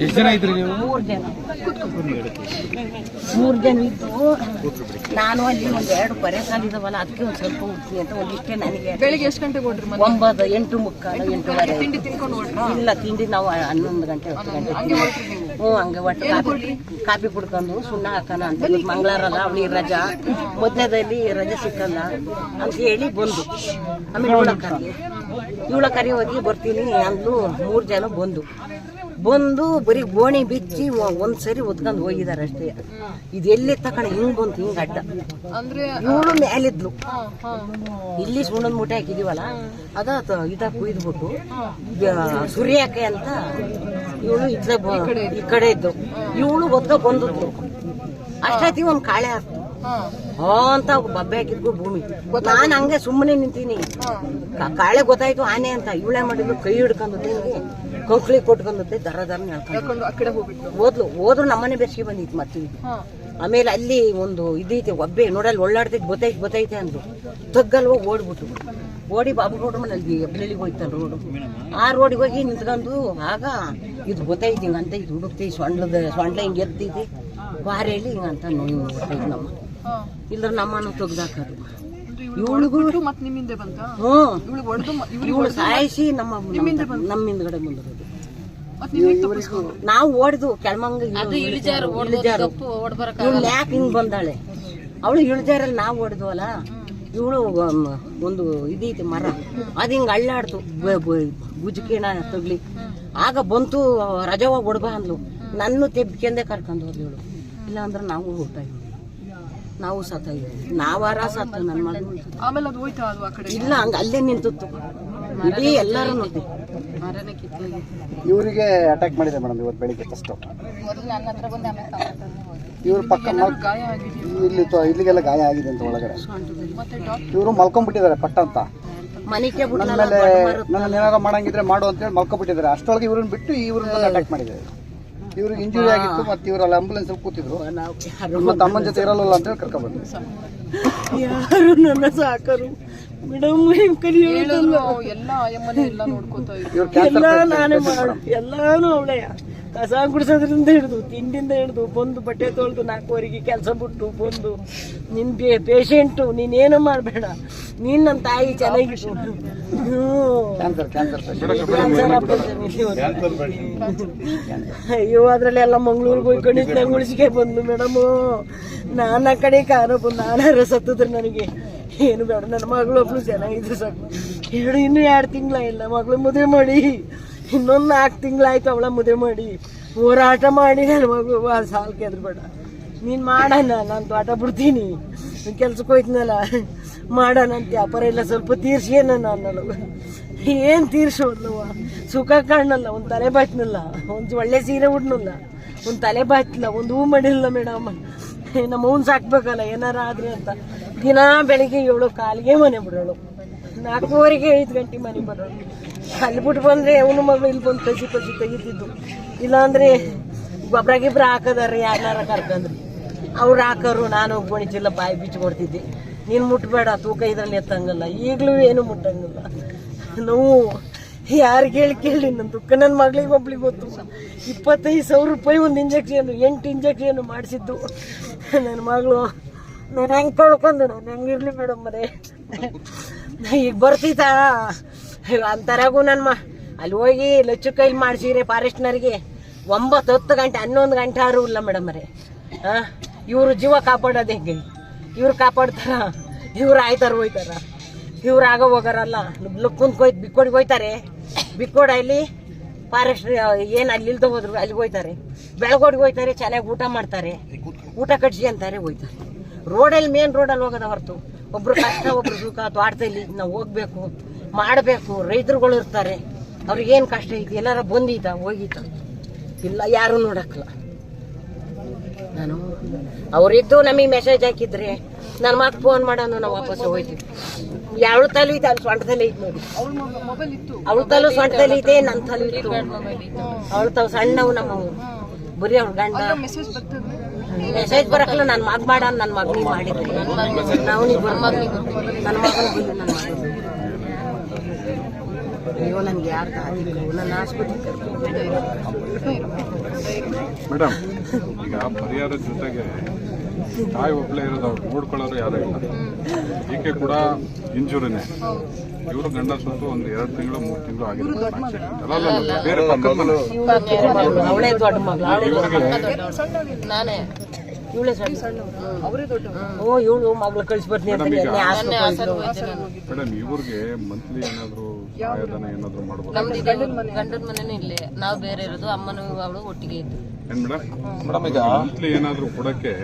ಎಷ್ಟು ಜನ ಇದ್ರಿ ನೀವು? ಮೂರು ಜನ. ಮೂರು ಜನ ಇದ್ದು ನಾನು ಅಲ್ಲಿ ಒಂದು ಎರಡು ಪರೆ ಸಾಲಿದವಲ್ಲ ಅದಕ್ಕೆ ಒಂದು ಸ್ವಲ್ಪ ಉಡ್ತೀನಿ ಅಂತ ಒಂದಿಷ್ಟೇ ನನಗೆ. ಬೆಳಿಗ್ಗೆ ಎಷ್ಟು ಗಂಟೆಗೆ ಹೊಡ್ರಿ ಒಂಬತ್ತು ಎಂಟು ಮುಕ್ಕಾಲು ಎಂಟುವರೆ. ತಿಂಡಿ ತಿನ್ಕೊಂಡು ಇಲ್ಲ ತಿಂಡಿ ನಾವು ಹನ್ನೊಂದು ಗಂಟೆ ಹತ್ತು ಗಂಟೆ ಹ್ಞೂ ಹಂಗೆ ಒಟ್ಟು ಕಾಪಿ ಕಾಪಿ ಕುಡ್ಕೊಂಡು ಸುಣ್ಣ ಹಾಕೋಣ ಅಂತ ಮಂಗಳಾರಲ್ಲ ಮಂಗಳವಾರ ಅಲ್ಲ ಅವಳಿಗೆ ರಜಾ. ಮಧ್ಯದಲ್ಲಿ ರಜೆ ಸಿಕ್ಕಲ್ಲ ಅಂತ ಹೇಳಿ ಬಂದು. ಆಮೇಲೆ ಇವಳ ಕರಿ. ಇವಳ ಕರಿ ಹೋಗಿ ಬರ್ತೀನಿ ಅಂದ್ಲು ಮೂರು ಜನ ಬಂದು. ಬಂದು ಬರೀ ಗೋಣಿ ಬಿಚ್ಚಿ ಒಂದು ಸರಿ ಒತ್ಕೊಂಡು ಹೋಗಿದಾರೆ ಅಷ್ಟೇ. ಇದು ಎಲ್ಲಿ ತಕೊಂಡ ಹಿಂಗ್ ಬಂತು ಹಿಂಗ್ ಅಡ್ಡ. ಇವಳು ಮೇಲಿದ್ಲು ಇಲ್ಲಿ ಸುಣ್ಣದ ಮೂಟೆ ಹಾಕಿದೀವಲ್ಲ ಅದ ಇದ ಕುಯ್ದ್ಬಿಟ್ಟು ಸುರಿಯಾಕೆ ಅಂತ ಇವಳು ಇದ್ದ ಈ ಕಡೆ ಇದ್ದು. ಇವಳು ಒದ್ಕ ಬಂದದ್ದು. ಅಷ್ಟೊತ್ತಿಗೆ ಒಂದ್ ಕಾಳೆ ಹಾಕ್ತು ಹಾ. ಅಂತ ಬಬ್ಬೆ ಹಾಕಿದ್ಕು ಭೂಮಿ. ನಾನು ಹಂಗೆ ಸುಮ್ಮನೆ ನಿಂತೀನಿ. ಕಾಳೆ ಗೊತ್ತಾಯ್ತು ಆನೆ ಅಂತ. ಇವಳೆ ಮಾಡಿದ್ರು ಕೈ ಹಿಡ್ಕೊಂಡತ್ತೆ ಕಂಕ್ಳಿ ಕೊಟ್ಕೊಂಡತ್ತೆ ದರ ದರ ನೆಳ್ಕೊಂಡು ಹೋದ್ಲು ಹೋದ್ರು ನಮ್ಮನೆ ಬೆಸಿಗೆ ಬಂದಿತ್ತು ಮತ್ತೆ. ಆಮೇಲೆ ಅಲ್ಲಿ ಒಂದು ಇದೈತೆ ಒಬ್ಬೆ ನೋಡಲ್ಲಿ ಒಳ್ಳಾಡ್ತೈತೆ ಗೊತ್ತೈತೆ ಗೊತ್ತೈತೆ ಅಂದ್ರು. ತಗ್ಗಲ್ವ ಓಡ್ಬಿಟ್ಟು ಓಡಿ ಬಾಬು ರೋಡ್ ಮೇಲೆ ಅಲ್ಲಿ ಎಬ್ಲಳಿಗೆ ಹೋಯ್ತಲ್ಲ ರೋಡು. ಆ ರೋಡಿಗೆ ಹೋಗಿ ನಿಂತ್ಕೊಂಡು ಆಗ ಇದು ಗೊತ್ತೈತಿ ಹಿಂಗಂತ ಇದು ಹುಡುಕ್ತಿ ಸೊಂಡ್ಲದ ಸೊಂಡ್ಲ ಹಿಂಗೆ ಎತ್ತೈತಿ ಬಾರೇಲಿ ಹಿಂಗಂತ ನೋಡಿ ಗೊತ್ತೈತಿ ನಮ್ಮ. ಇಲ್ದ್ರ ನಮ್ಮನ್ನು ತೆಗ್ದಾಕದು. ಮತ್ತೆ ನಿಮ್ಮಿಂದೆ ಬಂತ? ಹ್ಞೂ. ಇವಳು ಹೊಡೆದು ಇವ್ರಿಗೆ ಇವಳು ಸಾಯಿಸಿ ನಮ್ಮ ನಮ್ಮ ಹಿಂದ್ಗಡೆ ಬಂದಿರೋದು ನೀವು ಓಡಿದು ಕೆಳಮಂಗ ಇಳಿಜಾರು ಇವಳು ಯಾಕೆ ಹಿಂಗ್ ಬಂದಾಳೆ. ಅವಳು ಇಳಿಜಾರಲ್ಲಿ ನಾವು ಓಡಿದ್ವಲ್ಲ ಇವಳು ಒಂದು ಇದೈತಿ ಮರ. ಅದು ಹಿಂಗ ಅಳ್ಳಾಡ್ತು. ಗುಜಕಿಣ ತಗ್ಲಿ. ಆಗ ಬಂತು ರಜವಾಗ ಹೊಡ್ಬಾ ಅಂದ್ಲು. ನನ್ನ ತೆಬ್ಕೆಂದೇ ಕರ್ಕೊಂಡು ಹೋದ್ಲು ಇವಳು. ಇಲ್ಲ ಅಂದ್ರೆ ನಾವು ಊಟ ನಾವು ಸತ ನಾವಾರ ಸತ್ತು ನನ್ನ ಮಗನ ಆಮೇಲೆ ಅದು ಹೋಯ್ತಾ ಅದು ಆ ಕಡೆ ಇಲ್ಲ ಹಂಗ ಅಲ್ಲೇ ನಿಂತಿತ್ತು. ಇಡೀ ಎಲ್ಲರೂ ನೋಡಿ ಮರನೇ ಇವರಿಗೆ ಅಟ್ಯಾಕ್ ಮಾಡಿದೆ ಮೇಡಮ್ ಇವತ್ತು ಬೆಳಿಗ್ಗೆ ಫಸ್ಟ್ ಇವ್ರ ಪಕ್ಕ ಗಾಯ ಇಲ್ಲಿ ತೊ- ಇಲ್ಲಿಗೆಲ್ಲ ಗಾಯ ಆಗಿದೆ ಅಂತ ಒಳಗಡೆ. ಮತ್ತೆ ಡಾಕ್ಟರ್ ಇವರು ಮಲ್ಕೊಂಡ್ಬಿಟ್ಟಿದ್ದಾರೆ ಪಟ್ಟ ಅಂತ. ಮನೆಗೆ ನನ್ನ ಏನಾರ ಮಾಡಂಗಿದ್ರೆ ಮಾಡು ಅಂತೇಳಿ ಮಲ್ಕೊಂಡ್ಬಿಟ್ಟಿದ್ದಾರೆ. ಅಷ್ಟೊಳಗೆ ಇವ್ರನ್ನ ಬಿಟ್ಟು ಇವ್ರನ್ನ ಅಟ್ಯಾಕ್ ಮಾಡಿದ್ದಾರೆ. ಇವ್ರಿಗೆ ಇಂಜುರಿ ಆಗಿತ್ತು ಮತ್ತೆ ಇವರಲ್ಲಿ ಆಂಬುಲೆನ್ಸ್ ಅಲ್ಲಿ ಕೂತಿದ್ರು. ನಾವು ಮತ್ತೆ ಅಮ್ಮನ ಜೊತೆ ಇರಲ್ಲ ಅಂತೇಳಿ ಕರ್ಕೊಂಡ್ ಕರ್ಕೊಂಡ್ಬಂದ್ರು ಯಾರು ನನ್ನ ಸಾಕರು? ಮೇಡಮ್ ಕಲಿಯೋದಲ್ಲ ಹೇಳಿದ್ರು ಎಲ್ಲ ಆಯಮ್ಮನೆ ಎಲ್ಲ ನೋಡ್ಕೋತಾ ಇವ್ರು ಎಲ್ಲ ನಾನೇ ಮಾಡು ಎಲ್ಲಾನು ಅವಳೆಯ ಕಸ ಗುಡಿಸೋದ್ರಿಂದ ಹಿಡಿದು ತಿಂಡಿಂದ ಹಿಡಿದು ಬಂದು ಬಟ್ಟೆ ತೊಳೆದು ನಾಲ್ಕುವರೆಗೆ ಕೆಲಸ ಬಿಟ್ಟು ಬಂದು ನಿನ್ ಪೇಷಂಟು ನೀನೇನು ಮಾಡಬೇಡ. ನೀನ್ ನನ್ನ ತಾಯಿ ಚೆನ್ನಾಗಿ. ಅಯ್ಯೋ ಅದ್ರಲ್ಲೆಲ್ಲ ಮಂಗ್ಳೂರ್ಗೆ ಹೋಗ್ಕೊಂಡಿದ್ದು ನಂಗೆ ಉಳಿಸಿಕೆ ಬಂದು ಮೇಡಮು ನಾನು ಆ ಕಡೆ ಕಾರು ಬಂದು ನಾನಾರ ಸತ್ತಿದ್ರು ನನಗೆ. ಏನು ಬೇಡ ನನ್ನ ಮಗಳು ಒಬ್ಳು ಚೆನ್ನಾಗಿದ್ರು ಸಾಕು. ಹೇಳು ಇನ್ನೂ ಎರಡು ತಿಂಗಳ ಇಲ್ಲ ಮಗಳು ಮದುವೆ ಮಾಡಿ. ಇನ್ನೊಂದು ನಾಲ್ಕು ತಿಂಗಳಾಯ್ತು ಅವಳ ಮದುವೆ ಮಾಡಿ. ಹೋರಾಟ ಮಾಡಿ ನನ್ನ ಮಗಳು. ಸಾಲು ಕೆದ್ರು ಬೇಡ ನೀನು ಮಾಡೋಣ ನಾನು ತೋಟ ಬಿಡ್ತೀನಿ. ಕೆಲ್ಸಕ್ಕೆ ಹೋಯ್ತನಲ್ಲ. ಮಾಡೋಣ ಅಂತ ವ್ಯಾಪಾರ ಇಲ್ಲ, ಸ್ವಲ್ಪ ತೀರ್ಸ್ಯೇನ ನಾನು ಏನು ತೀರ್ಸೋದ್ಲವ ಸುಖ ಕಾಣಲ್ಲ, ಒಂದು ತಲೆ ಬಾಟ್ನಲ್ಲ, ಒಂದು ಒಳ್ಳೆ ಸೀರೆ ಉಡ್ನಲ್ಲ, ಒಂದು ತಲೆ ಬಾಚ್ಲ ಒಂದು ಹೂ ಮಾಡಿಲ್ಲ ಮೇಡಮ್ ನಮ್ಮ ಅವ್ನು ಸಾಕ್ಬೇಕಲ್ಲ, ಏನಾರ ಆದ್ರೆ ಅಂತ. ದಿನಾ ಬೆಳಿಗ್ಗೆ ಏಳು ಕಾಲಿಗೆ ಮನೆ ಬಿಡೋಳು. ನಾಲ್ಕೂವರೆಗೆ ಐದು ಗಂಟೆ ಮನೆ ಬರೋಳು. ಅಲ್ಲಿ ಬಿಟ್ಟು ಬಂದರೆ ಅವನು ಮಗಳು ಇಲ್ಲಿ ಬಂದು ಕಸಿ ಕಸಿ ತೆಗಿತಿದ್ದು. ಇಲ್ಲಾಂದ್ರೆ ಗೊಬ್ಬರ ಗಿಬ್ರ ಹಾಕದಾರ ಯಾರನ್ನಾರ ಕರ್ಕಂದ್ರಿ ಅವ್ರು ಹಾಕೋರು, ನಾನು ಗೋಣಿಚಿಲ್ಲ ಬಾಯಿ ಬಿಚ್ಚಿ ಕೊಡ್ತಿದ್ದೆ. ನೀನು ಮುಟ್ಬೇಡ, ತೂಕ ಇದ್ರಲ್ಲಿ ಎತ್ತಂಗಲ್ಲ. ಈಗಲೂ ಏನು ಮುಟ್ಟಂಗಿಲ್ಲ. ನೋವು ಯಾರು ಕೇಳಿ ಕೇಳಿ ನನ್ನ ದುಃಖ ನನ್ನ ಮಗಳಿಗೆ ಒಬ್ಳಿಗೆ ಗೊತ್ತು. ಇಪ್ಪತ್ತೈದು ಸಾವಿರ ರೂಪಾಯಿ ಒಂದು ಇಂಜೆಕ್ಷನ್ ಎಂಟು ಇಂಜೆಕ್ಷನ್ ಮಾಡಿಸಿದ್ದು. ನನ್ನ ಮಗಳು, ನಾನು ಹೆಂಗೆ ಕಳ್ಕೊಂಡು ನಾನು ಹೆಂಗಿರ್ಲಿ ಮೇಡಮ್ ಮರೇ? ಈಗ ಬರ್ತಿತ್ತ ಅಂತರಾಗೂ ನನ್ನ ಮ, ಅಲ್ಲಿ ಹೋಗಿ ಲಚ್ಚು ಕೈಲಿ ಮಾಡಿಸಿದ್ರೆ ಫಾರೆಸ್ಟ್ನರಿಗೆ ಒಂಬತ್ತು ಹತ್ತು ಗಂಟೆ, ಹನ್ನೊಂದು ಗಂಟೆ ಆರು ಇಲ್ಲ ಮೇಡಮ್ ಅರೆ ಹಾಂ ಇವರು ಜೀವ ಕಾಪಾಡೋದು ಹೆಂಗೆ? ಇವ್ರು ಕಾಪಾಡ್ತಾರ, ಇವ್ರು ಆಯ್ತಾರ ಹೋಯ್ತಾರ. ಇವ್ರು ಆಗ ಹೋಗಾರಲ್ಲ. ಕುಂತ್ಕೊಯ್ತು ಬಿಕ್ಕೋಡಿಗೆ ಹೋಯ್ತಾರೆ. ಬಿಕ್ಕೋಡ ಇಲ್ಲಿ ಫಾರೆಸ್ಟ್ ಏನು ಅಲ್ಲಿ ಇಲ್ದ ಹೋದ್ರು ಅಲ್ಲಿಗೆ ಹೋಯ್ತಾರೆ. ಬೆಳಗೋಡಿಗೆ ಹೋಯ್ತಾರೆ ಚೆನ್ನಾಗಿ ಊಟ ಮಾಡ್ತಾರೆ. ಊಟ ಕಟ್ಸಿ ಅಂತಾರೆ ಹೋಯ್ತಾರೆ. ರೋಡಲ್ಲಿ ಮೇನ್ ರೋಡಲ್ಲಿ ಹೋಗೋದ ಹೊರತು. ಒಬ್ರು ಕಷ್ಟ, ಒಬ್ರು ಸುಖ, ತೋಟದಲ್ಲಿ ನಾವು ಹೋಗ್ಬೇಕು, ಮಾಡಬೇಕು, ರೈತರುಗಳು ಇರ್ತಾರೆ. ಅವ್ರಿಗೇನು ಕಷ್ಟ ಐತಿ? ಎಲ್ಲಾರ ಬಂದೀತ, ಹೋಗೀತ. ಇಲ್ಲ, ಯಾರು ನೋಡಕ್ಕಲ್ಲ. ನಾನು. ಅವರಿದ್ದು ನಮಗೆ ಮೆಸೇಜ್ ಹಾಕಿದ್ರೆ ನನ್ನ ಮತ್ತೆ ಫೋನ್ ಮಾಡೋಣ ನಾವು ವಾಪಸ್ ಹೋಯ್ತೀವಿ. ಯಾವ ತಲೆ ಇದೆ ಅಲ್ಲಿ ಸೊಂಟದಲ್ಲಿ ಐತೆ ನೋಡಿ. ಅವ್ಳ ಮೊಬೈಲ್ ಇತ್ತು. ಅವಳ ತಲು ಸೊಂಟದಲ್ಲಿ ಇದೆ ನನ್ನ ತಲು ಇತ್ತು. ಅವಳ ತಾವು ಸಣ್ಣವು ನಮ್ಮವು. ಬರೀ ಅವ್ಳ ಗಂಡ. ಮೆಸೇಜ್ ಬರಕಲ್ಲ ನನ್ನ ಮಗ ಮಾಡ ನನ್ನ ಮಗನಿಗೆ ಮಾಡಿದ್ರಿ. ನಾವು ನೀವು ನನ್ನ ಮಗನಿಗೆ ನನ್ನ ಮಗ ನನ್ಗೆ ಯಾರು ನನ್ನ ಆಸ್ಪತ್ರೆಗೆ ಕರ್ಕೊಂಡು ಮೇಡಮ್ ಈಗ ಪರಿಹಾರದ ಜೊತೆಗೆ ತಾಯಿ ಒಬ್ಬಳೇ ಇರೋದು ಅವ್ರು ನೋಡ್ಕೊಳ್ಳೋರು ಯಾರು ಇಲ್ಲ. ಈಕೆ ಕೂಡ ಇಂಜುರಿನೇ. ಇವರು ಗಂಡ ಸುತ್ತು ಒಂದು ಎರಡು ತಿಂಗಳು ಮೂರು ತಿಂಗಳು ಆಗಿರೋದು. ಬೇರೆ ಪಕ್ಕದ ಮನೆ. ಇವ್ರಿಗೆ ಇವಳೇ ಸಣ್ಣ. ಓ ಇವಳು ಮಗಳು ಕಳಿಸ್ಬರ್ತೀನಿ ಅಂತ ಈಗ- ಮೇಡಮ್ ಇವ್ರಿಗೆ ಮಂತ್ಲಿ ಏನಾದ್ರು ಸಹಾಯಧನ ಏನಾದ್ರು ಮಾಡ್ಬೋದು? ನಮ್ದು ಗಂಡನ ಮನೆನೇ ಇಲ್ಲೇ. ನಾವು ಬೇರೆ ಇರೋದು. ಅಮ್ಮನೂ ಅವಳು ಒಟ್ಟಿಗೆ ಇದ್ದು. ಏನ್ ಮೇಡಮ್? ಮಂತ್ಲಿ ಏನಾದ್ರು ಕೊಡಕ್ಕೆ